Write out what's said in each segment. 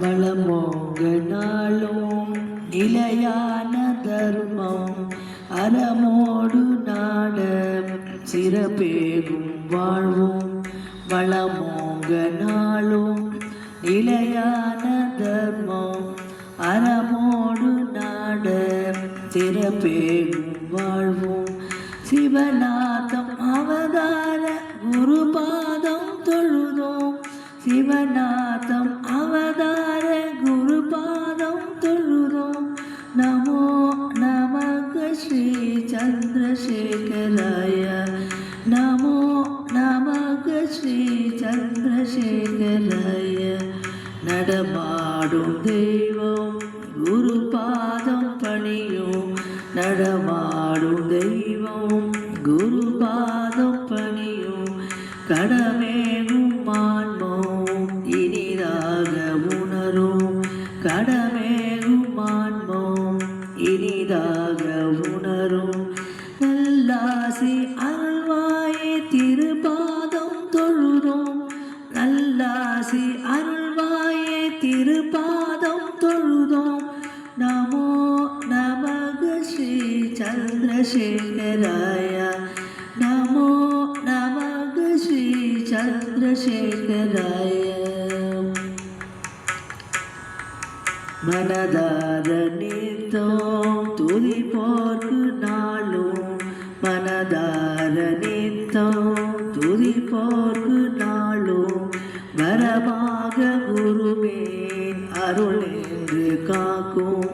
வளமோங்க நாளும் நிலையான தர்மம். அறமோடு நாட சிறப்பேகும் வாழ்வும். வளமோங்க நாளும் நிலையான தர்மம். அறமோடு நாட சிறப்பேகும் வாழ்வும். சிவநாதம் அவதார குருபாதம் தொழுதோம். சிவநாதம் சந்திரசேகராய நடமாடும் தெய்வம் குரு பாதம் பணியும் நடமாடும் தெய்வம் குரு பாதம் பணியும் கடமேனும் மான்மோம் சந்திரசேகராய நமோ நமக ஸ்ரீ சந்திரசேகராய மனதார நித்தோம் துதி போர்க்கு நாளும் மனதார நித்தோம் துதி போர்க்கு நாளும் வரமாக குருவேன் அருள் என்று காக்கும்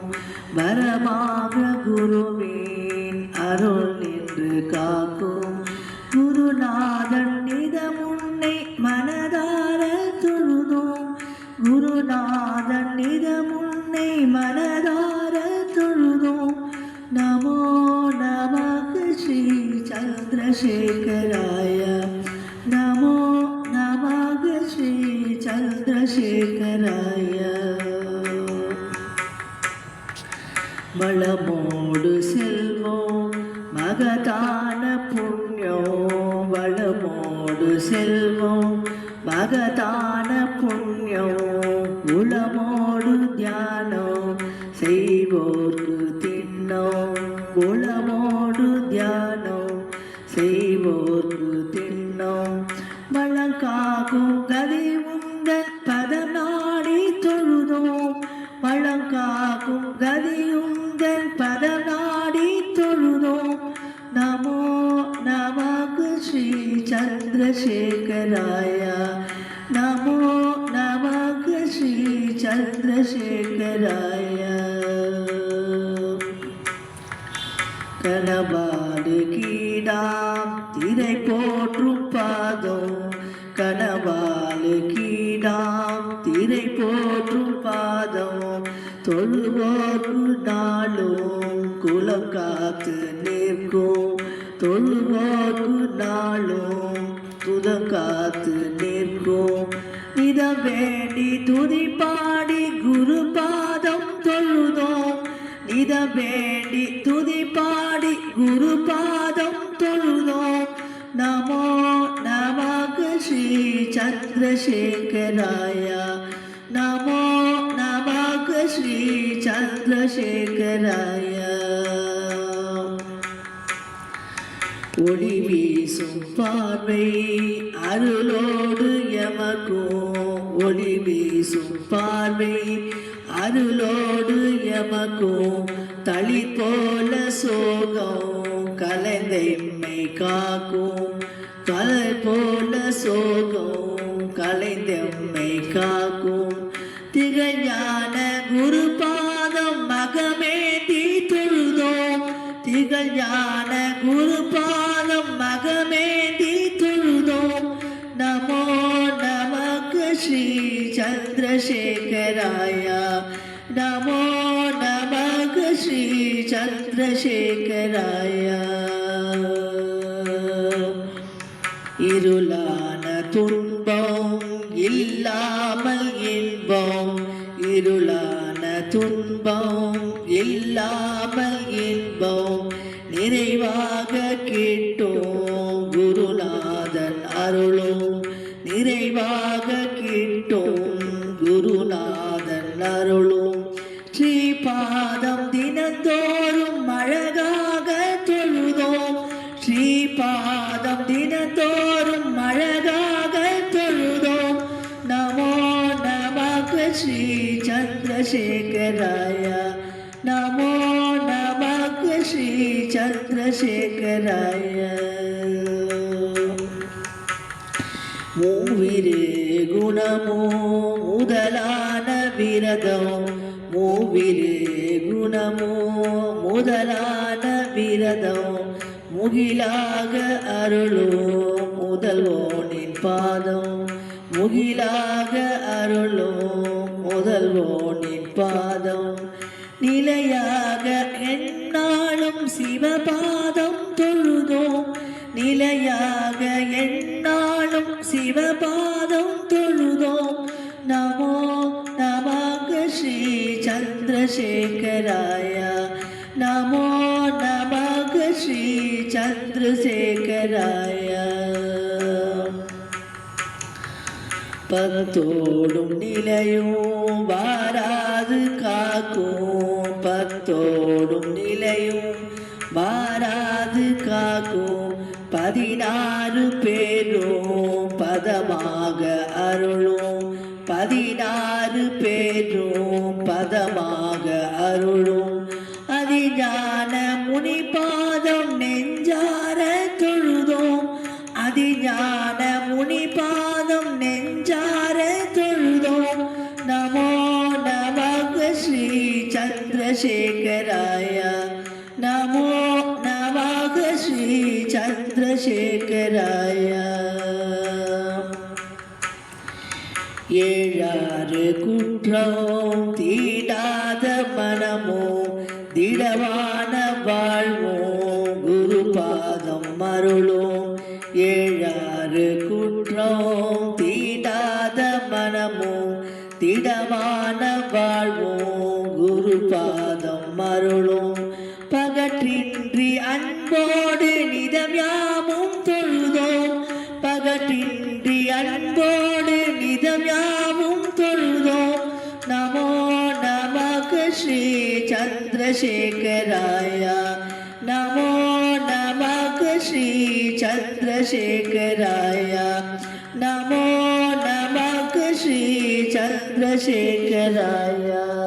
வரமாக குருவேன் அருள் என்று காக்கும். குருநாதன் நிதமுன்னை மனதார தொழுதோம். குருநாதன் நிதமுன்னை மனதார தொழுதோம். நமோ நமக்கு ஸ்ரீ சந்திரசேகராய. நமோ நமக ஸ்ரீ சந்திரசேகராய. வளமோ மகதான புண்ணியம் உளமோடு தியானம் செய்வோர்க்கு திண்ணம். உளமோடு தியானம் செய்வோர்க்கு திண்ணம். வழங்காகும் கதை உங்கள் பதநாடி தொழுதோம். வழங்காகும் கதை கதியுங்கள் பதநாடி தொழுதோம். நமோ நமக்கு ஸ்ரீ சந்திரசேகராய சந்திரசேகராய கனவாடு கீடாம் திரை போற்றும் பாதம் கனவாலு கீடாம் திரை போற்றும் பாதம் தொழுவோர்க்கு நாளும் குலம் காத்து நிற்கும் தொழுவோர்க்கு நாளும் துதம் காத்து நிற்கும். இதம் வேண்டி துதி பாடி குரு பாதம் தொழுதோம். இதம் வேண்டி துதி பாடி குரு பாதம் தொழுதோம். நமோ நமக ஸ்ரீ சந்திரசேகராய. நமோ நமக ஸ்ரீ சந்திரசேகராய. ஒளி வீசும் பார்வை அருளோடு எமக்கும். ஒளி வீசும் பார்வை அருளோடு எமக்கும். தளி போல சோகம் கலைந்தெம்மை காக்கும். கலை போல சோகம் கலைந்தெம்மை திகழான குரு பாதம் மகமேந்தி தொழுதோம் நமோ நமக ஸ்ரீ சந்திரசேகராய நமோ நமக ஸ்ரீ சந்திரசேகராய இருளான துன்பம் இல்லாமல் இன்பம் இருளான துன்பம் இல்லாமல் இன்பம் நிறைவாக கேட்டோம் குருநாதன் அருளும். நிறைவாக கேட்டோம் குருநாதன் அருளும். ஸ்ரீபாதம் தினந்தோறும் அழகாக தொழுதோம். ஸ்ரீபாதம் தினந்தோறும் அழகாக தொழுதோம். நமோ நமக ஸ்ரீ சந்திரசேகராயா శ్రీ చంద్రశేఖరాయ மூவிரு குணமோ முதலான விரதம் மூவிரு குணமோ முதலான விரதம் முகிலாக அருளோ முதல்வோனின் பாதம் முகிலாக அருளோ முதல்வோனின் பாதம் நிலையாக என் சிவபாதம் தொழுதோம். நிலையாக எண்ணாலும் சிவபாதம் தொழுதோம். நமோ நமக ஸ்ரீ சந்திரசேகராய. நமோ நமக ஸ்ரீ சந்திரசேகராய. பத்தோடும் நிலையும் வாராது காக்கும். பத்தோடும் நிலையும் வாராது காக்கும். பதினாறு பேரும் பதமாக அருளும். பதினாறு பேரும் பதமாக அருளும். அதிஞான முனிபாதம் சந்திரசேகராய நமோ நமக ஸ்ரீ சந்திரசேகராய ஏழாறு குற்றம் தீடாத மனமோ திடவான வாழ்வோ குரு பாதம் மருளும் பாதம் மருளும். பகற்றின்றி அன்போடு நிதம் யாமும் தொழுதோம். பகற்றின்றி அன்போடு நிதம் யாமும் தொழுதோம். நமோ நமக ஸ்ரீ சந்திரசேகராய. நமோ நமக ஸ்ரீ சந்திரசேகராய. நமோ நமக ஸ்ரீ சந்திரசேகராய.